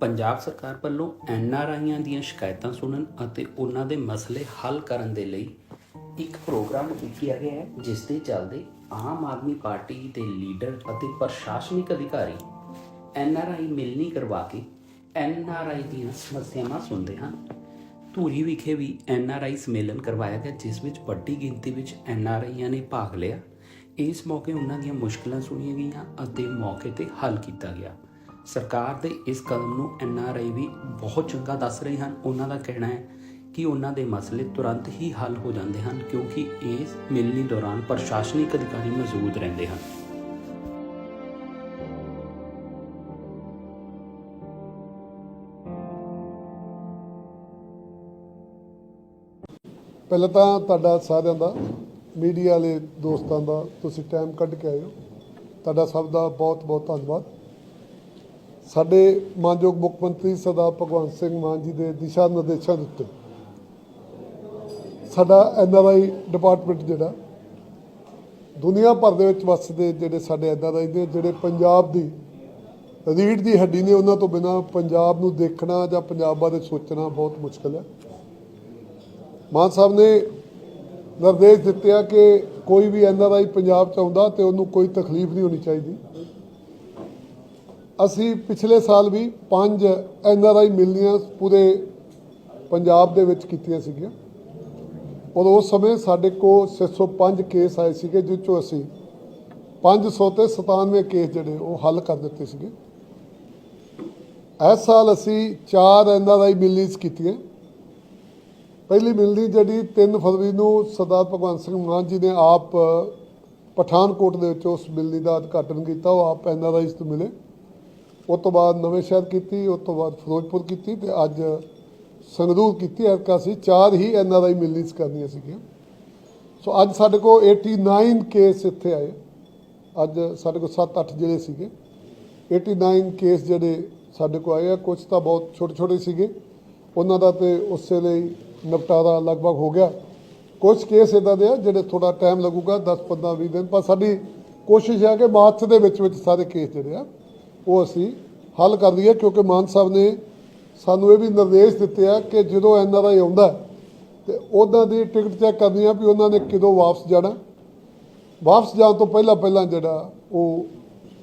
ਪੰਜਾਬ ਸਰਕਾਰ ਵੱਲੋਂ N R ਆਈਆਂ ਦੀਆਂ ਸ਼ਿਕਾਇਤਾਂ ਸੁਣਨ ਅਤੇ ਉਹਨਾਂ ਦੇ ਮਸਲੇ ਹੱਲ ਕਰਨ ਦੇ ਲਈ ਇੱਕ ਪ੍ਰੋਗਰਾਮ ਕੀਤਾ ਗਿਆ ਹੈ, ਜਿਸ ਦੇ ਚੱਲਦੇ ਆਮ ਆਦਮੀ ਪਾਰਟੀ ਦੇ ਲੀਡਰ ਅਤੇ ਪ੍ਰਸ਼ਾਸਨਿਕ ਅਧਿਕਾਰੀ ਐੱਨ ਆਰ ਆਈ ਮਿਲਣੀ ਕਰਵਾ ਕੇ ਐੱਨ ਆਰ ਆਈ ਦੀਆਂ ਸਮੱਸਿਆਵਾਂ ਸੁਣਦੇ ਹਨ। ਧੂਰੀ ਵਿਖੇ ਵੀ ਐੱਨ ਆਰ ਆਈ ਸੰਮੇਲਨ ਕਰਵਾਇਆ ਗਿਆ, ਜਿਸ ਵਿੱਚ ਵੱਡੀ ਗਿਣਤੀ ਵਿੱਚ ਐੱਨ ਆਰ ਆਈਆਂ ਨੇ ਭਾਗ ਲਿਆ। ਇਸ ਮੌਕੇ ਉਹਨਾਂ ਦੀਆਂ ਮੁਸ਼ਕਲਾਂ ਸੁਣੀਆਂ ਗਈਆਂ ਅਤੇ ਮੌਕੇ ਤੇ ਹੱਲ ਕੀਤਾ ਗਿਆ। ਸਰਕਾਰ ਦੇ ਇਸ ਕਦਮ ਨੂੰ ਐਨਆਰਆਈ ਵੀ ਬਹੁਤ ਚੰਗਾ ਦੱਸ ਰਹੇ ਹਨ। ਉਹਨਾਂ ਦਾ ਕਹਿਣਾ ਹੈ ਕਿ ਉਹਨਾਂ ਦੇ ਮਸਲੇ ਤੁਰੰਤ ਹੀ ਹੱਲ ਹੋ ਜਾਂਦੇ ਹਨ ਕਿਉਂਕਿ ਇਸ ਮਿਲਣੀ ਦੌਰਾਨ ਪ੍ਰਸ਼ਾਸਨਿਕ ਅਧਿਕਾਰੀ ਮੌਜੂਦ ਰਹਿੰਦੇ ਹਨ। ਪਹਿਲਾਂ ਤਾਂ ਤੁਹਾਡਾ ਸਾਰਿਆਂ ਦਾ, ਮੀਡੀਆ ਵਾਲੇ ਦੋਸਤਾਂ ਦਾ ਤੁਸੀਂ ਟਾਈਮ ਕੱਢ ਕੇ ਆਏ ਹੋ। ਤੁਹਾਡਾ ਸਭ ਦਾ ਬਹੁਤ ਬਹੁਤ ਧੰਨਵਾਦ। ਸਾਡੇ ਮਾਨਯੋਗ ਮੁੱਖ ਮੰਤਰੀ ਸਰਦਾਰ ਭਗਵੰਤ ਸਿੰਘ ਮਾਨ ਜੀ ਦੇ ਦਿਸ਼ਾ ਨਿਰਦੇਸ਼ਾਂ ਦੇ ਉੱਤੇ ਸਾਡਾ ਆਈ ਡਿਪਾਰਟਮੈਂਟ ਜਿਹੜਾ ਦੁਨੀਆ ਭਰ ਦੇ ਵਿੱਚ ਵਸਦੇ ਜਿਹੜੇ ਸਾਡੇ ਐੱਨ ਆਰ ਆਈ ਨੇ ਜਿਹੜੇ ਪੰਜਾਬ ਦੀ ਰੀੜ ਦੀ ਹੱਡੀ ਨੇ, ਉਹਨਾਂ ਤੋਂ ਬਿਨਾ ਪੰਜਾਬ ਨੂੰ ਦੇਖਣਾ ਜਾਂ ਪੰਜਾਬ ਬਾਰੇ ਸੋਚਣਾ ਬਹੁਤ ਮੁਸ਼ਕਲ ਹੈ। ਮਾਨ ਸਾਹਿਬ ਨੇ ਨਿਰਦੇਸ਼ ਦਿੱਤੇ ਆ ਕਿ ਕੋਈ ਵੀ ਐੱਨ ਆਰ ਆਈ ਪੰਜਾਬ ਚ ਆਉਂਦਾ ਤੇ ਉਹਨੂੰ ਕੋਈ ਤਕਲੀਫ ਨਹੀਂ ਹੋਣੀ ਚਾਹੀਦੀ। ਅਸੀਂ ਪਿਛਲੇ ਸਾਲ ਵੀ ਪੰਜ ਐਨਆਰਆਈ ਮਿਲਨੀਆਂ ਪੂਰੇ ਪੰਜਾਬ ਦੇ ਵਿੱਚ ਕੀਤੀਆਂ ਸੀਗੀਆਂ। ਔਰ ਉਸ ਸਮੇਂ ਸਾਡੇ ਕੋਲ 605 ਕੇਸ ਆਏ ਸੀਗੇ, ਜਿਸ ਚੋਂ ਅਸੀਂ 500 ਤੇ 97 ਕੇਸ ਜਿਹੜੇ ਉਹ ਹੱਲ ਕਰ ਦਿੱਤੇ ਸੀਗੇ। ਇਸ ਸਾਲ ਅਸੀਂ ਚਾਰ ਐਨਆਰਆਈ ਮਿਲਨੀਆਂ ਕੀਤੀਆਂ। ਪਹਿਲੀ ਮਿਲਨੀ ਜਿਹੜੀ 3 ਫਰਵਰੀ ਨੂੰ ਸਰਦਾਰ ਭਗਵੰਤ ਸਿੰਘ ਮਾਨ ਜੀ ਨੇ ਆਪ ਪਠਾਨਕੋਟ ਦੇ ਵਿੱਚ ਉਸ ਮਿਲਣੀ ਦਾ ਉਦਘਾਟਨ ਕੀਤਾ, ਉਹ ਆਪ ਐਨਆਰਆਈਜ਼ ਤੋਂ ਮਿਲੇ। ਉਸ ਤੋਂ ਬਾਅਦ ਨਵੇਂ ਸ਼ਹਿਰ ਕੀਤੀ, ਉਸ ਤੋਂ ਬਾਅਦ ਫਿਰੋਜ਼ਪੁਰ ਕੀਤੀ ਤੇ ਅੱਜ ਸੰਗਰੂਰ ਕੀਤੀ। ਐਰਕਾ ਸੀ ਚਾਰ ਹੀ ਐੱਨ ਆਰ ਆਈ ਮਿਲਣੀਆਂ ਕਰਨੀਆਂ ਸੀਗੀਆਂ। ਸੋ ਅੱਜ ਸਾਡੇ ਕੋਲ 89 ਕੇਸ ਇੱਥੇ ਆਏ। ਅੱਜ ਸਾਡੇ ਕੋਲ 7-8 ਜਿਹੜੇ ਸੀਗੇ। 89 ਕੇਸ ਜਿਹੜੇ ਸਾਡੇ ਕੋਲ ਆਏ ਆ ਕੁਝ ਤਾਂ ਬਹੁਤ ਛੋਟੇ ਛੋਟੇ ਸੀਗੇ। ਉਹਨਾਂ ਦਾ ਤੇ ਉਸੇ ਲਈ ਨਿਪਟਾਰਾ ਲਗਭਗ ਹੋ ਗਿਆ। ਕੁਝ ਕੇਸ ਇਦਾਂ ਦੇ ਆ ਜਿਹੜੇ ਥੋੜਾ ਟਾਈਮ ਲੱਗੂਗਾ 10 15 20 ਦਿਨ। ਪਰ ਸਾਡੀ ਕੋਸ਼ਿਸ਼ ਹੈ ਕਿ ਮਾਰਚ ਦੇ ਵਿੱਚ ਵਿੱਚ ਸਾਰੇ ਕੇਸ ਜਿਹੜੇ ਆ, ਉਹ ਅਸੀਂ ਹੱਲ ਕਰ ਲਈਏ ਕਿਉਂਕਿ ਮਾਨ ਸਾਹਿਬ ਨੇ ਸਾਨੂੰ ਇਹ ਵੀ ਨਿਰਦੇਸ਼ ਦਿੱਤੇ ਆ ਕਿ ਜਦੋਂ ਐੱਨ ਆਰ ਆਈ ਆਉਂਦਾ ਹੈ, ਤੇ ਉਹਨਾਂ ਦੀ ਟਿਕਟ ਚੈੱਕ ਕਰਨੀ ਆ ਵੀ ਉਹਨਾਂ ਨੇ ਕਿਦੋਂ ਵਾਪਸ ਜਾਣਾ। ਵਾਪਸ ਜਾਣ ਤੋਂ ਪਹਿਲਾਂ ਪਹਿਲਾਂ ਜਿਹੜਾ ਉਹ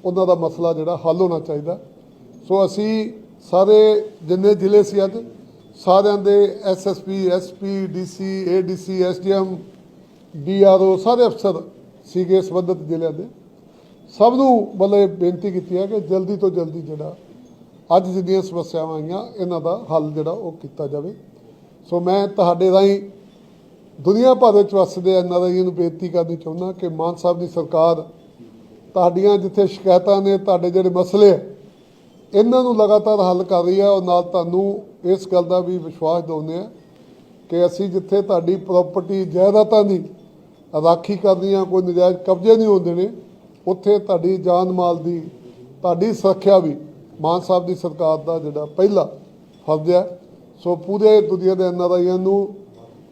ਉਹਨਾਂ ਦਾ ਮਸਲਾ ਜਿਹੜਾ ਹੱਲ ਹੋਣਾ ਚਾਹੀਦਾ। ਸੋ ਅਸੀਂ ਸਾਰੇ ਜਿੰਨੇ ਜ਼ਿਲ੍ਹੇ ਸੀ ਅੱਜ ਸਾਰਿਆਂ ਦੇ SSP SP DC ADC SDM DRO ਸਾਰੇ ਅਫਸਰ ਸੀਗੇ ਸੰਬੰਧਿਤ ਜ਼ਿਲ੍ਹਿਆਂ ਦੇ। ਸਭ ਨੂੰ ਮਤਲਬ ਬੇਨਤੀ ਕੀਤੀ ਹੈ ਕਿ ਜਲਦੀ ਤੋਂ ਜਲਦੀ ਜਿਹੜਾ ਅੱਜ ਜਿੰਨੀਆਂ ਸਮੱਸਿਆਵਾਂ ਆਈਆਂ, ਇਹਨਾਂ ਦਾ ਹੱਲ ਜਿਹੜਾ ਉਹ ਕੀਤਾ ਜਾਵੇ। ਸੋ ਮੈਂ ਤੁਹਾਡੇ ਰਾਹੀਂ ਦੁਨੀਆ ਭਰ ਵਿੱਚ ਵਸਦੇ ਐਨਆਰਆਈਆਂ ਨੂੰ ਬੇਨਤੀ ਕਰਨੀ ਚਾਹੁੰਦਾ ਕਿ ਮਾਨ ਸਾਹਿਬ ਦੀ ਸਰਕਾਰ ਤੁਹਾਡੀਆਂ ਜਿੱਥੇ ਸ਼ਿਕਾਇਤਾਂ ਨੇ, ਤੁਹਾਡੇ ਜਿਹੜੇ ਮਸਲੇ ਹੈ ਇਹਨਾਂ ਨੂੰ ਲਗਾਤਾਰ ਹੱਲ ਕਰ ਰਹੀ ਹੈ ਔਰ ਨਾਲ ਤੁਹਾਨੂੰ ਇਸ ਗੱਲ ਦਾ ਵੀ ਵਿਸ਼ਵਾਸ ਦਿਵਾਉਂਦੇ ਆ ਕਿ ਅਸੀਂ ਜਿੱਥੇ ਤੁਹਾਡੀ ਪ੍ਰਾਪਰਟੀ ਜਾਇਦਾਦਾਂ ਦੀ ਰਾਖੀ ਕਰਨੀ ਆ ਕੋਈ ਨਜਾਇਜ਼ ਕਬਜ਼ੇ ਨਹੀਂ ਹੁੰਦੇ ਨੇ ਉੱਥੇ ਤੁਹਾਡੀ ਜਾਨ ਮਾਲ ਦੀ, ਤੁਹਾਡੀ ਸੁਰੱਖਿਆ ਵੀ ਮਾਨ ਸਾਹਿਬ ਦੀ ਸਰਕਾਰ ਦਾ ਜਿਹੜਾ ਪਹਿਲਾ ਫਰਜ਼ ਹੈ, ਸੋ ਪੂਰੇ ਦੁਨੀਆ ਦੇ ਐਨਆਰਆਈਆਂ ਨੂੰ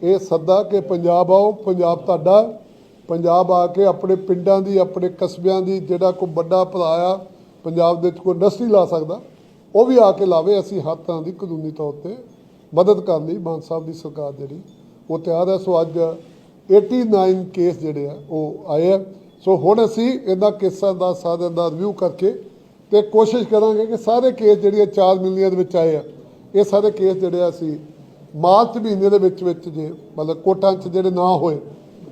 ਇਹ ਸੱਦਾ ਕਿ ਪੰਜਾਬ ਆਓ, ਪੰਜਾਬ ਤੁਹਾਡਾ ਪੰਜਾਬ ਆ ਕੇ ਆਪਣੇ ਪਿੰਡਾਂ ਦੀ, ਆਪਣੇ ਕਸਬਿਆਂ ਦੀ, ਜਿਹੜਾ ਕੋਈ ਵੱਡਾ ਭਰਾ ਆ, ਪੰਜਾਬ ਦੇ ਵਿੱਚ ਕੋਈ ਇੰਡਸਟਰੀ ਲਾ ਸਕਦਾ, ਉਹ ਵੀ ਆ ਕੇ ਲਾਵੇ। ਅਸੀਂ ਹਰ ਤਰ੍ਹਾਂ ਦੀ ਕਾਨੂੰਨੀ ਤੌਰ ਤੇ ਮਦਦ ਕਰਨ ਲਈ ਮਾਨ ਸਾਹਿਬ ਦੀ ਸਰਕਾਰ ਜਿਹੜੀ, ਉਹ ਤਿਆਰ ਹੈ। ਸੋ ਅੱਜ 89 ਕੇਸ ਜਿਹੜੇ ਆ, ਉਹ ਆਏ ਆ। ਸੋ ਹੁਣ ਅਸੀਂ ਇਹਨਾਂ ਕੇਸਾਂ ਦਾ ਸਾਰਿਆਂ ਦਾ ਰਿਵਿਊ ਕਰਕੇ ਤੇ ਕੋਸ਼ਿਸ਼ ਕਰਾਂਗੇ ਕਿ ਸਾਰੇ ਕੇਸ ਜਿਹੜੇ ਆ 4 ਮਿਲੀਅਨ ਦੇ ਵਿੱਚ ਆਏ ਆ, ਇਹ ਸਾਰੇ ਕੇਸ ਜਿਹੜੇ ਆ ਅਸੀਂ ਮਾਰਚ ਮਹੀਨੇ ਦੇ ਵਿੱਚ ਵਿੱਚ ਜੇ ਮਤਲਬ ਕੋਟਾਂ 'ਚ ਜਿਹੜੇ ਨਾ ਹੋਏ,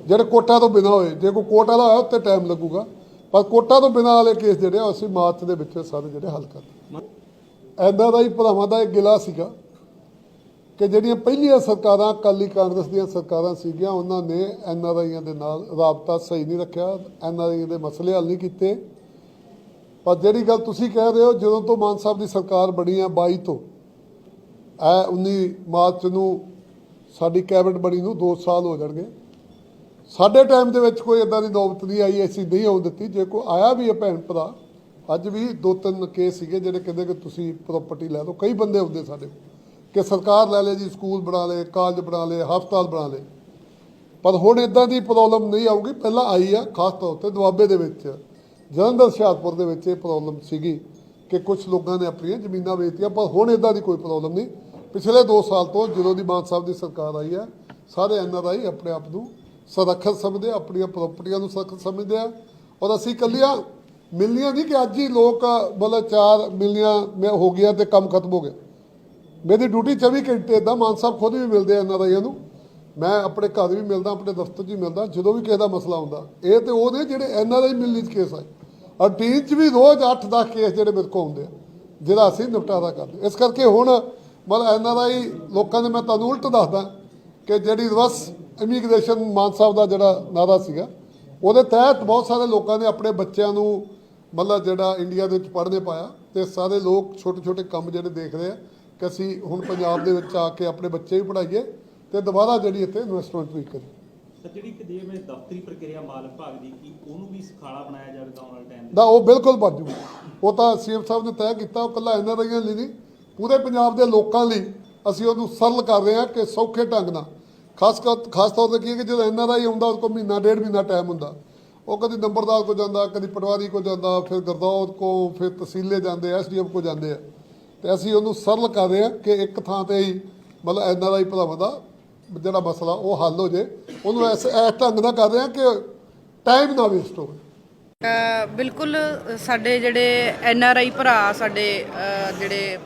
ਜਿਹੜੇ ਕੋਟਾ ਤੋਂ ਬਿਨਾ ਹੋਏ, ਜੇ ਕੋਈ ਕੋਟਾ ਦਾ ਹੋਇਆ ਉੱਤੇ ਟਾਈਮ ਲੱਗੂਗਾ, ਪਰ ਕੋਟਾ ਤੋਂ ਬਿਨਾ ਵਾਲੇ ਕੇਸ ਜਿਹੜੇ ਆ, ਅਸੀਂ ਮਾਰਚ ਦੇ ਵਿੱਚ ਸਾਰੇ ਜਿਹੜੇ ਹੱਲ ਕਰ ਐਦਾਂ ਦਾ ਹੀ ਭਰਾਵਾਂ ਦਾ ਇੱਕ ਗਿਲਾ ਸੀਗਾ ਕਿ ਜਿਹੜੀਆਂ ਪਹਿਲੀਆਂ ਸਰਕਾਰਾਂ, ਅਕਾਲੀ ਕਾਂਗਰਸ ਦੀਆਂ ਸਰਕਾਰਾਂ ਸੀਗੀਆਂ, ਉਹਨਾਂ ਨੇ ਐਨਆਰਆਈਆਂ ਦੇ ਨਾਲ ਰਾਬਤਾ ਸਹੀ ਨਹੀਂ ਰੱਖਿਆ ਐਨਆਰਆਈਆਂ ਦੇ ਮਸਲੇ ਹੱਲ ਨਹੀਂ ਕੀਤੇ। ਪਰ ਜਿਹੜੀ ਗੱਲ ਤੁਸੀਂ ਕਹਿ ਰਹੇ ਹੋ, ਜਦੋਂ ਤੋਂ ਮਾਨ ਸਾਹਿਬ ਦੀ ਸਰਕਾਰ ਬਣੀ ਹੈ 22 ਤੋਂ ਐ 19 ਮਾਰਚ ਨੂੰ ਸਾਡੀ ਕੈਬਨਿਟ ਬਣੀ ਨੂੰ 2 ਸਾਲ ਹੋ ਜਾਣਗੇ। ਸਾਡੇ ਟਾਈਮ ਦੇ ਵਿੱਚ ਕੋਈ ਇਦਾਂ ਦੀ ਨੌਬਤ ਨਹੀਂ ਆਈ, ਐਸੀ ਨਹੀਂ ਆਉਣ ਦਿੱਤੀ। ਜੇ ਕੋਈ ਆਇਆ ਵੀ ਹੈ ਭੈਣ ਭਰਾ, ਅੱਜ ਵੀ ਦੋ ਤਿੰਨ ਕੇਸ ਸੀਗੇ ਜਿਹੜੇ ਕਹਿੰਦੇ ਕਿ ਤੁਸੀਂ ਪ੍ਰਾਪਰਟੀ ਲੈ ਲਓ। ਕਈ ਬੰਦੇ ਹੁੰਦੇ ਸਾਡੇ ਕਿ ਸਰਕਾਰ ਲੈ ਲੇ ਜੀ, ਸਕੂਲ ਬਣਾ ਲੇ ਕਾਲਜ ਬਣਾ ਲੇ ਹਸਪਤਾਲ ਬਣਾ ਲੇ ਪਰ ਹੁਣ ਇਦਾਂ ਦੀ ਪ੍ਰੋਬਲਮ ਨਹੀਂ ਆਊਗੀ। ਪਹਿਲਾਂ ਆਈ ਆ, ਖਾਸ ਤੌਰ ਤੇ ਦੁਆਬੇ ਦੇ ਵਿੱਚ। ਜਲੰਧਰ ਹੁਸ਼ਿਆਰਪੁਰ ਦੇ ਵਿੱਚ ਇਹ ਪ੍ਰੋਬਲਮ ਸੀਗੀ ਕਿ ਕੁਝ ਲੋਕਾਂ ਨੇ ਆਪਣੀਆਂ ਜ਼ਮੀਨਾਂ ਵੇਚਤੀਆਂ ਪਰ ਹੁਣ ਇਦਾਂ ਦੀ ਕੋਈ ਪ੍ਰੋਬਲਮ ਨਹੀਂ। ਪਿਛਲੇ 2 ਸਾਲ ਤੋਂ ਜਦੋਂ ਦੀ ਮਾਨ ਸਾਹਿਬ ਦੀ ਸਰਕਾਰ ਆਈ ਹੈ ਸਾਰੇ ਐਨਆਰਆਈ ਆਪਣੇ ਆਪ ਨੂੰ ਸੁਰੱਖਿਅਤ ਸਮਝਦੇ ਆ, ਆਪਣੀਆਂ ਪ੍ਰਾਪਰਟੀਆਂ ਨੂੰ ਸੁਰੱਖਿਅਤ ਸਮਝਦੇ ਆ। ਔਰ ਅਸੀਂ ਕੱਲੀਆਂ ਮਿਲਨੀਆਂ ਨਹੀਂ ਕਿ ਅੱਜ ਹੀ ਲੋਕ ਮਤਲਬ ਚਾਰ ਮਿਲਨੀਆਂ ਮੈਂ ਹੋ ਗਿਆ ਤੇ ਕੰਮ ਖਤਮ ਹੋ ਗਿਆ। ਮੇਰੀ ਡਿਊਟੀ 24 ਘੰਟੇ ਦਾ ਮਾਨ ਸਾਹਿਬ ਖੁਦ ਵੀ ਮਿਲਦੇ ਆ ਐਨਆਰਆਈਆਂ ਨੂੰ। ਮੈਂ ਆਪਣੇ ਘਰ ਵੀ ਮਿਲਦਾ ਆਪਣੇ ਦਫ਼ਤਰ 'ਚ ਵੀ ਮਿਲਦਾ ਜਦੋਂ ਵੀ ਕਿਸੇ ਦਾ ਮਸਲਾ ਹੁੰਦਾ। ਇਹ ਤੇ ਉਹ ਨੇ ਜਿਹੜੇ ਐਨਆਰਆਈ ਮਿਲਣੀ 'ਚ ਕੇਸ ਆਏ। ਔਰ 'ਚ ਵੀ ਰੋਜ਼ 8-10 ਕੇਸ ਜਿਹੜੇ ਮੇਰੇ ਕੋਲ ਹੁੰਦੇ ਆ, ਜਿਹੜਾ ਅਸੀਂ ਨਿਪਟਾਰਾ ਕਰਦੇ ਇਸ ਕਰਕੇ ਹੁਣ ਮਤਲਬ ਐਨਆਰਆਈ ਲੋਕਾਂ ਦੇ, ਮੈਂ ਤੁਹਾਨੂੰ ਉਲਟ ਦੱਸਦਾ ਕਿ ਜਿਹੜੀ ਰਿਵਰਸ ਇਮੀਗ੍ਰੇਸ਼ਨ ਮਾਨ ਸਾਹਿਬ ਦਾ ਜਿਹੜਾ ਨਾਰਾ ਸੀਗਾ, ਉਹਦੇ ਤਹਿਤ ਬਹੁਤ ਸਾਰੇ ਲੋਕਾਂ ਨੇ ਆਪਣੇ ਬੱਚਿਆਂ ਨੂੰ ਮਤਲਬ ਜਿਹੜਾ ਇੰਡੀਆ ਦੇ ਵਿੱਚ ਪੜ੍ਹਨੇ ਪਾਇਆ ਤੇ ਸਾਰੇ ਲੋਕ ਛੋਟੇ ਛੋਟੇ ਕੰਮ ਜਿਹੜੇ ਦੇਖ ਰਹੇ ਆ ਕਿ ਅਸੀਂ ਹੁਣ ਪੰਜਾਬ ਦੇ ਵਿੱਚ ਆ ਕੇ ਆਪਣੇ ਬੱਚੇ ਵੀ ਪੜ੍ਹਾਈਏ ਤੇ ਦੁਬਾਰਾ ਜਿਹੜੀ ਇੱਥੇ ਇਨਵੈਸਟਮੈਂਟ ਵੀ ਕਰੀਏ। ਤਾਂ ਜਿਹੜੀ ਕਿ ਦੇ ਮੈਂ ਦਫ਼ਤਰੀ ਪ੍ਰਕਿਰਿਆ ਮਾਲ ਵਿਭਾਗ ਦੀ ਕੀ ਉਹਨੂੰ ਵੀ ਸਖਾਲਾ ਬਣਾਇਆ ਜਾਵੇਗਾ ਆਉਣ ਵਾਲੇ ਟਾਈਮ ਦਾ ਉਹ ਬਿਲਕੁਲ ਬਣ ਜੂ। ਉਹ ਤਾਂ ਸੀਐਮ ਸਾਹਿਬ ਨੇ ਤੈਅ ਕੀਤਾ, ਉਹ ਕੱਲਾ ਇਹਨਾਂ ਰਹੀਆਂ ਲਈ ਨਹੀਂ ਪੂਰੇ ਪੰਜਾਬ ਦੇ ਲੋਕਾਂ ਲਈ ਅਸੀਂ ਉਹਨੂੰ ਸਰਲ ਕਰ ਰਹੇ ਹਾਂ ਕਿ ਸੌਖੇ ਢੰਗ ਨਾਲ। ਖਾਸ ਕਰ, ਖਾਸ ਤੌਰ ਤੇ ਕੀ ਹੈ ਕਿ ਜਦੋਂ ਐਨਆਰਆਈ ਆਉਂਦਾ ਉਸ ਕੋਲ ਮਹੀਨਾ, ਡੇਢ ਮਹੀਨਾ ਟਾਈਮ ਹੁੰਦਾ। ਉਹ ਕਦੀ ਨੰਬਰਦਾਰ ਕੋ ਜਾਂਦਾ, ਕਦੀ ਪਟਵਾਰੀ ਕੋ ਜਾਂਦਾ, ਫਿਰ ਗਰਦੌਰ ਕੋ ਫਿਰ ਤਹਿਸੀਲੇ ਜਾਂਦੇ ਐਸਡੀਐਮ ਕੋ ਜਾਂਦੇ ਆ। ਤੇ ਅਸੀਂ ਉਹਨੂੰ ਸਰਲ ਕਰ ਰਹੇ ਹਾਂ ਕਿ ਇੱਕ ਥਾਂ ਤੇ ਹੀ ਮਤਲਬ ਐਨਆਰਆਈ ਭਰਾਵਾਂ ਦਾ ਜਿਹੜਾ ਮਸਲਾ ਉਹ ਹੱਲ ਹੋ ਜੇ ਉਹਨੂੰ ਐਸ ਇਸ ਢੰਗ ਨਾਲ ਕਰ ਰਹੇ ਹਾਂ ਕਿ ਟਾਈਮ ਨਾ ਵੇਸਟ ਹੋਵੇ। ਅ, ਬਿਲਕੁਲ ਅ, ਸਾਡੇ ਜਿਹੜੇ ਐਨ ਆਰ ਆਈ ਭਰਾ ਸਾਡੇ ਅ, ਜਿਹੜੇ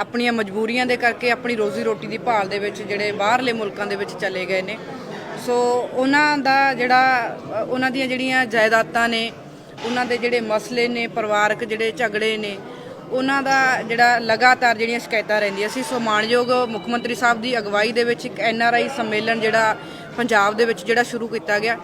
ਆਪਣੀਆਂ ਮਜਬੂਰੀਆਂ ਦੇ ਕਰਕੇ ਆਪਣੀ ਰੋਜ਼ੀ ਰੋਟੀ ਦੀ ਭਾਲ ਦੇ ਵਿੱਚ ਜਿਹੜੇ ਬਾਹਰਲੇ ਮੁਲਕਾਂ ਦੇ ਵਿੱਚ ਚਲੇ ਗਏ ਨੇ। ਸੋ ਉਹਨਾਂ ਦਾ ਜਿਹੜਾ ਅ, ਉਹਨਾਂ ਦੀਆਂ ਜਿਹੜੀਆਂ ਜਾਇਦਾਦਾਂ ਨੇ ਉਹਨਾਂ ਦੇ ਜਿਹੜੇ ਮਸਲੇ ਨੇ ਪਰਿਵਾਰਕ ਜਿਹੜੇ ਝਗੜੇ ਨੇ ਉਹਨਾਂ ਦਾ ਜਿਹੜਾ ਲਗਾਤਾਰ ਜਿਹੜੀਆਂ ਸ਼ਿਕਾਇਤਾਂ ਰਹਿੰਦੀਆਂ ਸੀ, ਸੋ ਮਾਣਯੋਗ ਮੁੱਖ ਮੰਤਰੀ ਸਾਹਿਬ ਦੀ ਅਗਵਾਈ ਦੇ ਵਿੱਚ ਇੱਕ ਐਨ ਆਰ ਆਈ ਸੰਮੇਲਨ ਜਿਹੜਾ ਪੰਜਾਬ ਦੇ ਵਿੱਚ ਜਿਹੜਾ ਸ਼ੁਰੂ ਕੀਤਾ ਗਿਆ।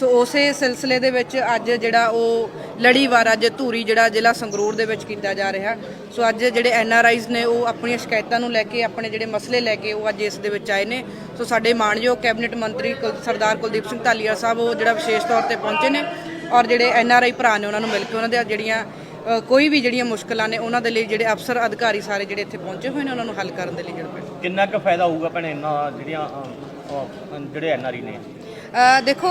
ਸੋ ਉਸੇ ਸਿਲਸਿਲੇ ਦੇ ਵਿੱਚ ਅੱਜ ਜਿਹੜਾ ਉਹ ਲੜੀਵਾਰ ਅੱਜ ਧੂਰੀ ਜਿਹੜਾ ਜ਼ਿਲ੍ਹਾ ਸੰਗਰੂਰ ਦੇ ਵਿੱਚ ਕੀਤਾ ਜਾ ਰਿਹਾ। ਸੋ ਅੱਜ ਜਿਹੜੇ ਐਨ ਆਰ ਆਈਜ਼ ਨੇ ਉਹ ਆਪਣੀਆਂ ਸ਼ਿਕਾਇਤਾਂ ਨੂੰ ਲੈ ਕੇ, ਆਪਣੇ ਜਿਹੜੇ ਮਸਲੇ ਲੈ ਕੇ ਉਹ ਅੱਜ ਇਸ ਦੇ ਵਿੱਚ ਆਏ ਨੇ। ਸੋ ਸਾਡੇ ਮਾਣਯੋਗ ਕੈਬਨਿਟ ਮੰਤਰੀ ਕੁਲ- ਸਰਦਾਰ ਕੁਲਦੀਪ ਸਿੰਘ ਧਾਲੀਆ ਸਾਹਿਬ ਉਹ ਜਿਹੜਾ ਵਿਸ਼ੇਸ਼ ਤੌਰ ਤੇ ਪਹੁੰਚੇ ਨੇ ਔਰ ਜਿਹੜੇ ਐਨ ਆਰ ਆਈ ਭਰਾ ਨੇ ਉਹਨਾਂ ਨੂੰ ਮਿਲ ਕੇ ਉਹਨਾਂ ਦੇ ਜਿਹੜੀਆਂ ਕੋਈ ਵੀ ਜਿਹੜੀਆਂ ਮੁਸ਼ਕਲਾਂ ਨੇ ਉਹਨਾਂ ਦੇ ਲਈ ਜਿਹੜੇ ਅਫਸਰ ਅਧਿਕਾਰੀ ਸਾਰੇ ਜਿਹੜੇ ਇੱਥੇ ਪਹੁੰਚੇ ਹੋਏ ਨੇ ਉਹਨਾਂ ਨੂੰ ਹੱਲ ਕਰਨ ਦੇ ਲਈ ਜਿਹੜਾ ਕਿੰਨਾ ਕੁ ਫਾਇਦਾ ਹੋਊਗਾ ਭੈਣੇ ਇਹਨਾਂ ਜਿਹੜੀਆਂ ਅ, ਅ, ਜਿਹੜੇ ਐਨਆਰਈ ਨੇ? ਦੇਖੋ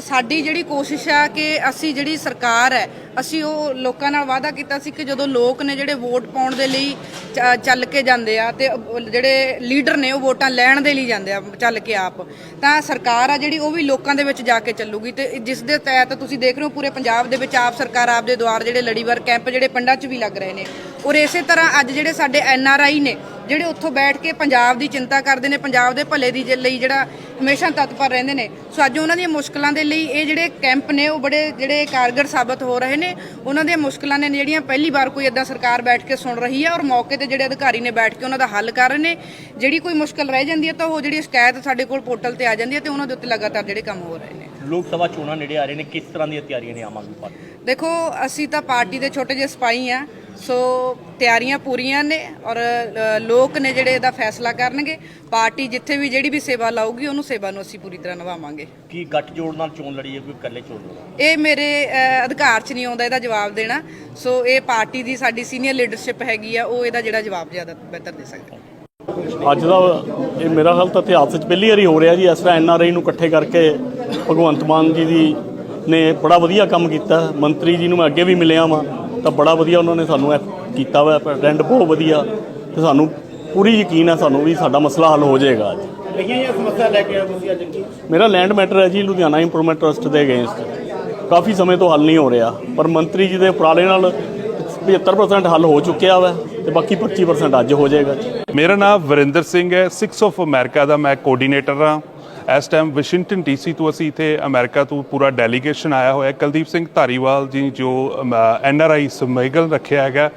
ਸਾਡੀ ਜਿਹੜੀ ਕੋਸ਼ਿਸ਼ ਆ ਕਿ ਅਸੀਂ ਜਿਹੜੀ ਸਰਕਾਰ ਹੈ, ਅਸੀਂ ਉਹ ਲੋਕਾਂ ਨਾਲ ਵਾਅਦਾ ਕੀਤਾ ਸੀ ਕਿ ਜਦੋਂ ਲੋਕ ਨੇ ਜਿਹੜੇ ਵੋਟ ਪਾਉਣ ਦੇ ਲਈ ਚ- ਚੱਲ ਕੇ ਜਾਂਦੇ ਆ ਤੇ ਜਿਹੜੇ ਲੀਡਰ ਨੇ ਉਹ ਵੋਟਾਂ ਲੈਣ ਦੇ ਲਈ ਜਾਂਦੇ ਆ ਚੱਲ ਕੇ ਆਪ, ਤਾਂ ਸਰਕਾਰ ਆ ਜਿਹੜੀ ਉਹ ਵੀ ਲੋਕਾਂ ਦੇ ਵਿੱਚ ਜਾ ਕੇ ਚੱਲੂਗੀ ਤੇ ਜਿਸ ਦੇ ਤਹਿਤ ਤੁਸੀਂ ਦੇਖ ਰਹੇ ਹੋ ਪੂਰੇ ਪੰਜਾਬ ਦੇ ਵਿੱਚ ਆਪ ਸਰਕਾਰ, ਆਪ ਦੇ ਦੁਆਰ ਜਿਹੜੇ ਲੜੀਵਾਰ ਕੈਂਪ ਜਿਹੜੇ ਪਿੰਡਾਂ 'ਚ ਵੀ ਲੱਗ ਰਹੇ ਨੇ ਔਰ ਇਸੇ ਤਰ੍ਹਾਂ ਅੱਜ ਜਿਹੜੇ ਸਾਡੇ ਐਨ ਆਰ ਆਈ ਨੇ, ਜਿਹੜੇ ਉੱਥੋਂ ਬੈਠ ਕੇ ਪੰਜਾਬ ਦੀ ਚਿੰਤਾ ਕਰਦੇ ਨੇ, ਪੰਜਾਬ ਦੇ ਭਲੇ ਦੀ ਜ- ਲਈ ਜਿਹੜਾ ਹਮੇਸ਼ਾ ਤਤਪਰ ਰਹਿੰਦੇ ਨੇ। ਸੋ ਅੱਜ ਉਹਨਾਂ ਦੀਆਂ ਮੁਸ਼ਕਲਾਂ ਦੇ ਲਈ ਇਹ ਜਿਹੜੇ ਕੈਂਪ ਨੇ, ਉਹ ਬੜੇ ਜਿਹੜੇ ਕਾਰਗਰ ਸਾਬਤ ਹੋ ਰਹੇ ਨੇ। ਉਹਨਾਂ ਦੀਆਂ ਮੁਸ਼ਕਲਾਂ ਨੇ ਜਿਹੜੀਆਂ ਪਹਿਲੀ ਵਾਰ ਕੋਈ ਇਦਾਂ ਸਰਕਾਰ ਬੈਠ ਕੇ ਸੁਣ ਰਹੀ ਹੈ ਔਰ ਮੌਕੇ ਤੇ ਜਿਹੜੇ ਅਧਿਕਾਰੀ ਨੇ ਬੈਠ ਕੇ ਉਹਨਾਂ ਦਾ ਹੱਲ ਕਰ ਰਹੇ ਨੇ। ਜਿਹੜੀ ਕੋਈ ਮੁਸ਼ਕਲ ਰਹਿ ਜਾਂਦੀ ਹੈ ਤਾਂ ਉਹ ਜਿਹੜੀ ਸ਼ਿਕਾਇਤ ਸਾਡੇ ਕੋਲ ਪੋਰਟਲ ਤੇ ਆ ਜਾਂਦੀ ਹੈ ਤੇ ਉਹਨਾਂ ਦੇ ਉੱਤੇ ਲਗਾਤਾਰ ਜਿਹੜੇ ਕੰਮ ਹੋ ਰਹੇ ਨੇ। ਲੋਕ ਸਭਾ ਚੋਣਾਂ ਨੇੜੇ ਆ ਰਹੇ ਨੇ ਕਿਸ ਤਰ੍ਹਾਂ ਦੀਆਂ ਤਿਆਰੀਆਂ ਨੇ ਆਮ ਆਦਮੀ ਪਾਰਟੀ ਦੇਖੋ ਅਸੀਂ ਤਾਂ ਪਾਰਟੀ ਦੇ ਛੋਟੇ ਜਿਹੇ ਸਿਪਾਹੀ ਆ ਸੋ ਤਿਆਰੀਆਂ ਪੂਰੀਆਂ ਨੇ ਔਰ ਅ, ਲੋਕ ਨੇ ਜਿਹੜੇ ਇਹਦਾ ਫੈਸਲਾ ਕਰਨਗੇ ਪਾਰਟੀ ਜਿੱਥੇ ਵੀ ਜਿਹੜੀ ਵੀ ਸੇਵਾ ਲਾਊਗੀ ਉਹਨੂੰ ਸੇਵਾ ਨੂੰ ਅਸੀਂ ਪੂਰੀ ਤਰ੍ਹਾਂ ਨਿਭਾਵਾਂਗੇ। ਕੀ ਗੱਠ ਜੋੜ ਨਾਲ ਚੋਣ ਲੜੀ ਹੈ ਕੋਈ ਇਕੱਲੇ ਚੋਣ ਲੜਾ? ਇਹ ਮੇਰੇ ਅ, ਅਧਿਕਾਰ 'ਚ ਨਹੀਂ ਆਉਂਦਾ ਇਹਦਾ ਜਵਾਬ ਦੇਣਾ ਸੋ ਇਹ ਪਾਰਟੀ ਦੀ ਸਾਡੀ ਸੀਨੀਅਰ ਲੀਡਰਸ਼ਿਪ ਹੈਗੀ ਆ ਉਹ ਇਹਦਾ ਜਿਹੜਾ ਜਵਾਬ ਜ਼ਿਆਦਾ ਬਿਹਤਰ ਦੇ ਸਕਦੀ ਹੈ। ਅੱਜ ਦਾ ਇਹ ਮੇਰਾ ਖਿਆਲ ਤਾਂ ਇਤਿਹਾਸ ਵਿੱਚ ਪਹਿਲੀ ਵਾਰੀ ਹੋ ਰਿਹਾ ਜੀ ਇਸ ਤਰ੍ਹਾਂ ਐਨਆਰਆਈ ਨੂੰ ਇਕੱਠੇ ਕਰਕੇ ਭਗਵੰਤ ਮਾਨ ਜੀ ਦੀ ਨੇ ਬੜਾ ਵਧੀਆ ਕੰਮ ਕੀਤਾ। ਮੰਤਰੀ ਜੀ ਨੂੰ ਮੈਂ ਅੱਗੇ ਵੀ ਮਿਲਿਆ ਵਾਂ ਤਾਂ ਬੜਾ ਵਧੀਆ ਉਹਨਾਂ ਨੇ ਸਾਨੂੰ ਕੀਤਾ ਵਾ ਪ੍ਰੈਜ਼ੀਡੈਂਟ ਬਹੁਤ ਵਧੀਆ। ਤੇ ਸਾਨੂੰ ਪੂਰੀ ਯਕੀਨ ਹੈ ਸਾਨੂੰ ਵੀ ਸਾਡਾ ਮਸਲਾ ਹੱਲ ਹੋ ਜਾਏਗਾ ਅੱਜ। ਲਈਆਂ ਇਹ ਸਮੱਸਿਆ ਲੈ ਕੇ ਆਏ ਤੁਸੀਂ ਅੱਜ? ਮੇਰਾ ਲੈਂਡ ਮੈਟਰ ਹੈ ਜੀ ਲੁਧਿਆਣਾ ਇੰਪਰੂਵਮੈਂਟ ਟਰਸਟ ਦੇ ਅਗੇਂਸਟ। ਕਾਫੀ ਸਮੇਂ ਤੋਂ ਹੱਲ ਨਹੀਂ ਹੋ ਰਿਹਾ ਪਰ ਮੰਤਰੀ ਜੀ ਦੇ ਉਪਰਾਲੇ ਨਾਲ 75% ਹੱਲ ਹੋ ਚੁੱਕਿਆ ਵਾ ਤੇ ਬਾਕੀ 25% ਅੱਜ ਹੋ ਜਾਏਗਾ। ਜੀ ਮੇਰਾ ਨਾਮ ਵਰਿੰਦਰ ਸਿੰਘ ਹੈ 6 ਆਫ ਅਮਰੀਕਾ ਦਾ ਮੈਂ ਕੋਆਰਡੀਨੇਟਰ ਹਾਂ। ਇਸ ਟਾਈਮ ਵਾਸ਼ਿੰਗਟਨ ਡੀਸੀ ਤੋਂ ਅਸੀਂ ਇੱਥੇ ਅਮਰੀਕਾ ਤੋਂ ਪੂਰਾ ਡੈਲੀਗੇਸ਼ਨ ਆਇਆ ਹੋਇਆ ਕੁਲਦੀਪ ਸਿੰਘ ਧਾਰੀਵਾਲ ਜੀ ਜੋ ਐਨ ਆਰ ਆਈ ਸਮੇਗਲ ਰੱਖਿਆ ਹੈਗਾ।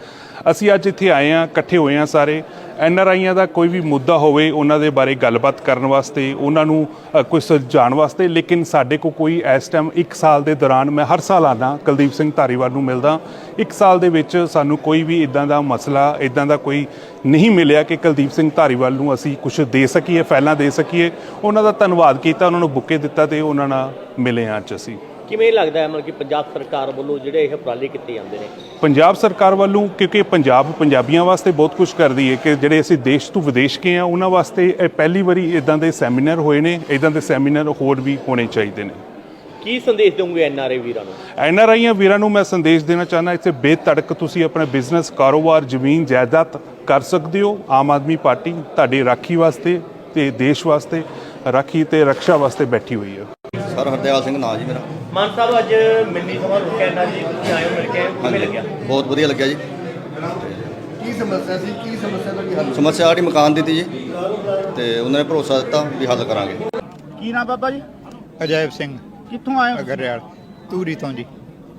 ਅਸੀਂ ਅੱਜ ਇੱਥੇ ਆਏ ਹਾਂ ਇਕੱਠੇ ਹੋਏ ਹਾਂ ਸਾਰੇ। ਐਨ ਆਰ ਆਈਆਂ ਦਾ ਕੋਈ ਵੀ ਮੁੱਦਾ ਹੋਵੇ ਉਹਨਾਂ ਦੇ ਬਾਰੇ ਗੱਲਬਾਤ ਕਰਨ ਵਾਸਤੇ ਉਹਨਾਂ ਨੂੰ ਅ, ਕੁਝ ਸੁਲਝਾਉਣ ਵਾਸਤੇ। ਲੇਕਿਨ ਸਾਡੇ ਕੋ ਕੋਈ ਇਸ ਟਾਈਮ 1 ਸਾਲ ਦੇ ਦੌਰਾਨ ਮੈਂ ਹਰ ਸਾਲ ਆਉਂਦਾ ਕੁਲਦੀਪ ਸਿੰਘ ਧਾਰੀਵਾਲ ਨੂੰ ਮਿਲਦਾ। 1 ਸਾਲ ਦੇ ਵਿੱਚ ਸਾਨੂੰ ਕੋਈ ਵੀ ਇਦਾਂ ਦਾ ਮਸਲਾ ਇਦਾਂ ਦਾ ਕੋਈ ਨਹੀਂ ਮਿਲਿਆ ਕਿ ਕੁਲਦੀਪ ਸਿੰਘ ਧਾਰੀਵਾਲ ਨੂੰ ਅਸੀਂ ਕੁਝ ਦੇ ਸਕੀਏ ਫੈਲਾਂ ਦੇ ਸਕੀਏ। ਉਹਨਾਂ ਦਾ ਧੰਨਵਾਦ ਕੀਤਾ ਉਹਨਾਂ ਨੂੰ ਬੁੱਕੇ ਦਿੱਤਾ ਤੇ ਉਹਨਾਂ ਨਾਲ ਮਿਲੇ ਹਾਂ ਅੱਜ ਅਸੀਂ। ਕਿਵੇਂ ਲੱਗਦਾ ਹੈ ਮਤਲਬ ਕਿ ਪੰਜਾਬ ਸਰਕਾਰ ਵੱਲੋਂ ਜਿਹੜੇ ਇਹ ਉਪਰਾਲੇ ਕੀਤੇ ਜਾਂਦੇ ਨੇ? ਪੰਜਾਬ ਸਰਕਾਰ ਵੱਲੋਂ ਕਿਉਂਕਿ ਪੰਜਾਬ ਪੰਜਾਬੀਆਂ ਵਾਸਤੇ ਬਹੁਤ ਕੁਝ ਕਰਦੀ ਹੈ ਕਿ ਜਿਹੜੇ ਅਸੀਂ ਦੇਸ਼ ਤੋਂ ਵਿਦੇਸ਼ ਗਏ ਆ ਉਹਨਾਂ ਵਾਸਤੇ ਇਹ ਪਹਿਲੀ ਵਾਰੀ ਇਦਾਂ ਦੇ ਸੈਮੀਨਾਰ ਹੋਏ ਨੇ ਇਦਾਂ ਦੇ ਸੈਮੀਨਾਰ ਹੋਰ ਵੀ ਹੋਣੇ ਚਾਹੀਦੇ ਨੇ। ਕੀ ਸੰਦੇਸ਼ ਦਿਓਗੇ ਐਨਆਰਆਈ ਵੀਰਾਂ ਨੂੰ? ਐਨ ਆਰ ਆਈਆਂ ਵੀਰਾਂ ਨੂੰ ਮੈਂ ਸੰਦੇਸ਼ ਦੇਣਾ ਚਾਹੁੰਦਾ ਇੱਥੇ ਬੇਤੜਕ ਤੁਸੀਂ ਆਪਣਾ ਬਿਜ਼ਨਸ ਕਾਰੋਬਾਰ ਜ਼ਮੀਨ ਜਾਇਦਾਦ ਕਰ ਸਕਦੇ ਹੋ। ਆਮ ਆਦਮੀ ਪਾਰਟੀ ਤੁਹਾਡੀ ਰਾਖੀ ਵਾਸਤੇ ਤੇ ਦੇਸ਼ ਵਾਸਤੇ ਰਾਖੀ ਤੇ ਰੱਖਿਆ ਵਾਸਤੇ ਬੈਠੀ ਹੋਈ ਹੈ। ਸਰ ਹਰਦਿਆਲ ਸਿੰਘ ਨਾਂ ਜੀ ਮੇਰਾ। ਮਾਨ ਸਾਹਿਬ ਅੱਜ ਮਿੰਨੀ ਸਭਾ ਰੁਕਿਆ ਐਨਆਰਆਈ ਤੁਸੀਂ ਆਏ ਹੋ ਮਿਲ ਕੇ ਕਿਵੇਂ ਲੱਗਿਆ? ਬਹੁਤ ਵਧੀਆ ਲੱਗਿਆ ਜੀ। ਕੀ ਸਮੱਸਿਆ ਸੀ? ਕੀ ਸਮੱਸਿਆ ਦਾ ਕੀ ਹੱਲ ਸਮੱਸਿਆ ਸਾਡੀ ਮਕਾਨ ਦੀ ਤੀ ਜੀ ਤੇ ਉਹਨਾਂ ਨੇ ਭਰੋਸਾ ਦਿੱਤਾ ਵੀ ਹੱਲ ਕਰਾਂਗੇ। ਕੀ ਨਾਮ ਬਾਬਾ ਜੀ? ਅਜੈਬ ਸਿੰਘ। ਕਿੱਥੋਂ ਆਏ ਹੋ? ਅਗਰਿਆਲ ਤੂਰੀ ਤੋਂ ਜੀ।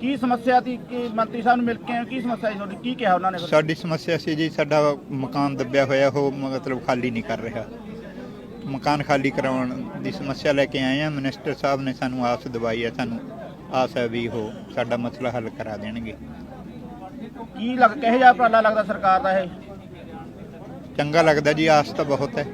ਕੀ ਸਮੱਸਿਆ ਸੀ? ਕਿ ਮੰਤਰੀ ਸਾਹਿਬ ਨੂੰ ਮਿਲ ਕੇ ਆਏ ਹੋ? ਕੀ ਸਮੱਸਿਆ ਸੀ ਤੁਹਾਡੀ? ਕੀ ਕਿਹਾ ਉਹਨਾਂ ਨੇ ਫਿਰ? ਸਾਡੀ ਸਮੱਸਿਆ ਸੀ ਜੀ ਸਾਡਾ ਮਕਾਨ ਦੱਬਿਆ ਹੋਇਆ ਉਹ ਮਤਲਬ ਖਾਲੀ ਨਹੀਂ ਕਰ ਰਿਹਾ। ਮਕਾਨ ਖਾਲੀ ਕਰਾਉਣ ਦੀ ਸਮੱਸਿਆ ਲੈ ਕੇ ਆਏ ਆ ਮਿਨਿਸਟਰ ਸਾਹਿਬ ਨੇ ਸਾਨੂੰ ਆਸ ਦਿਵਾਈ ਹੈ ਸਾਨੂੰ ਆਸ ਹੈ ਵੀ ਉਹ ਸਾਡਾ ਮਸਲਾ ਹੱਲ ਕਰਾ ਦੇਣਗੇ। ਕੀ ਲੱਗ ਕਿਹੋ ਜਿਹਾ ਉਪਰਾਲਾ ਲੱਗਦਾ ਸਰਕਾਰ ਦਾ ਇਹ? ਚੰਗਾ ਲੱਗਦਾ ਜੀ ਆਸ ਤਾਂ ਬਹੁਤ ਹੈ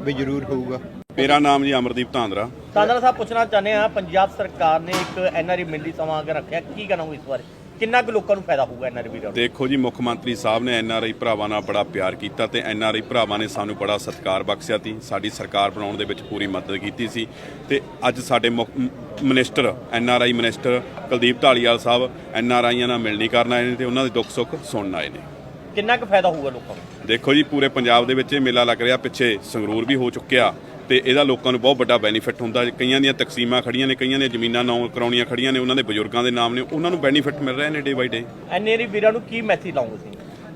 ਵੀ ਜ਼ਰੂਰ ਹੋਊਗਾ। ਮੇਰਾ ਨਾਮ ਜੀ ਅਮਰਦੀਪ ਧਾਂਦਰਾ। ਸਾਂਦਰਾ ਸਾਹਿਬ ਪੁੱਛਣਾ ਚਾਹੁੰਦੇ ਆ ਪੰਜਾਬ ਸਰਕਾਰ ਨੇ ਇੱਕ ਐਨਆਰਆਈ ਸਭਾ ਅਗਰ ਰੱਖਿਆ ਕੀ ਕਹਿਣਾ ਇਸ ਬਾਰੇ? ਕਿੰਨਾ ਕੁ ਲੋਕਾਂ ਨੂੰ ਫਾਇਦਾ ਹੋਊਗਾ ਐਨਆਰਆਈ ਨੂੰ? ਦੇਖੋ ਜੀ ਮੁੱਖ ਮੰਤਰੀ ਸਾਹਿਬ ਨੇ ਐਨਆਰਆਈ ਭਰਾਵਾਂ ਨਾਲ ਬੜਾ ਪਿਆਰ ਕੀਤਾ ਤੇ ਐਨਆਰਆਈ ਭਰਾਵਾਂ ਨੇ ਸਾਨੂੰ ਬੜਾ ਸਤਿਕਾਰ ਬਖਸ਼ਿਆ ਸੀ। ਸਾਡੀ ਸਰਕਾਰ ਬਣਾਉਣ ਦੇ ਵਿੱਚ ਪੂਰੀ ਮਦਦ ਕੀਤੀ ਸੀ ਤੇ ਅੱਜ ਸਾਡੇ ਮੁੱਖ- minister NRI minister Kuldeep Dhaliwal Sahib ਐਨਆਰਆਈਆਂ ਨਾਲ ਮਿਲਣੀ ਕਰਨ ਆਏ ਨੇ ਤੇ ਉਹਨਾਂ ਦੇ ਦੁੱਖ ਸੁੱਖ ਸੁਣਨ ਆਏ ਨੇ। ਕਿੰਨਾ ਕੁ ਫਾਇਦਾ ਹੋਊਗਾ ਲੋਕਾਂ ਨੂੰ? ਦੇਖੋ ਜੀ ਪੂਰੇ ਪੰਜਾਬ ਦੇ ਵਿੱਚ ਇਹ ਮੇਲਾ ਲੱਗ ਰਿਹਾ ਪਿੱਛੇ ਸੰਗਰੂਰ ਵੀ ਹੋ ਚੁੱਕਿਆ। ਤੇ ਇਹਦਾ ਲੋਕਾਂ ਨੂੰ ਬਹੁਤ ਵੱਡਾ ਬੈਨੀਫਿਟ ਹੁੰਦਾ ਕਈਆਂ ਦੀਆਂ ਤਕਸੀਮਾਂ ਖੜੀਆਂ ਨੇ ਕਈਆਂ ਦੀਆਂ ਜ਼ਮੀਨਾਂ ਨੌ ਕਰਾਉਣੀਆਂ ਖੜੀਆਂ ਨੇ ਉਹਨਾਂ ਦੇ ਬਜ਼ੁਰਗਾਂ ਦੇ ਨਾਮ ਨੇ ਉਹਨਾਂ ਨੂੰ ਬੈਨੀਫਿਟ ਮਿਲ ਰਹੇ ਨੇ ਡੇ ਬਾਈ ਡੇ ਐਨਆਰਆਈ ਵੀਰਾਂ ਨੂੰ ਕੀ ਮੈਸੇਜ ਲਾਉਂਗੇ ਤੁਸੀਂ?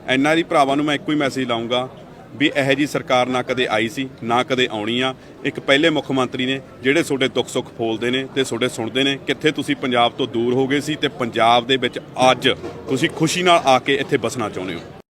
ਐਨਆਰਈ ਭਰਾਵਾਂ ਨੂੰ ਮੈਂ ਇੱਕੋ ਹੀ ਮੈਸੇਜ ਲਾਉਂਗਾ ਵੀ ਇਹੋ ਜੀ ਸਰਕਾਰ ਨਾ ਕਦੇ ਆਈ ਸੀ ਨਾ ਕਦੇ ਆਉਣੀ ਆ। ਇੱਕ ਪਹਿਲੇ ਮੁੱਖ ਮੰਤਰੀ ਨੇ ਜਿਹੜੇ ਤੁਹਾਡੇ ਦੁੱਖ ਸੁੱਖ ਫੋਲਦੇ ਨੇ ਤੇ ਤੁਹਾਡੇ ਸੁਣਦੇ ਨੇ ਕਿੱਥੇ ਤੁਸੀਂ ਪੰਜਾਬ ਤੋਂ ਦੂਰ ਹੋ ਗਏ ਸੀ ਤੇ ਪੰਜਾਬ ਦੇ ਵਿੱਚ ਅੱਜ ਤੁਸੀਂ ਖੁਸ਼ੀ ਨਾਲ ਆ ਕੇ ਇੱਥੇ ਬਸਣਾ ਚਾਹੁੰਦੇ ਹੋ।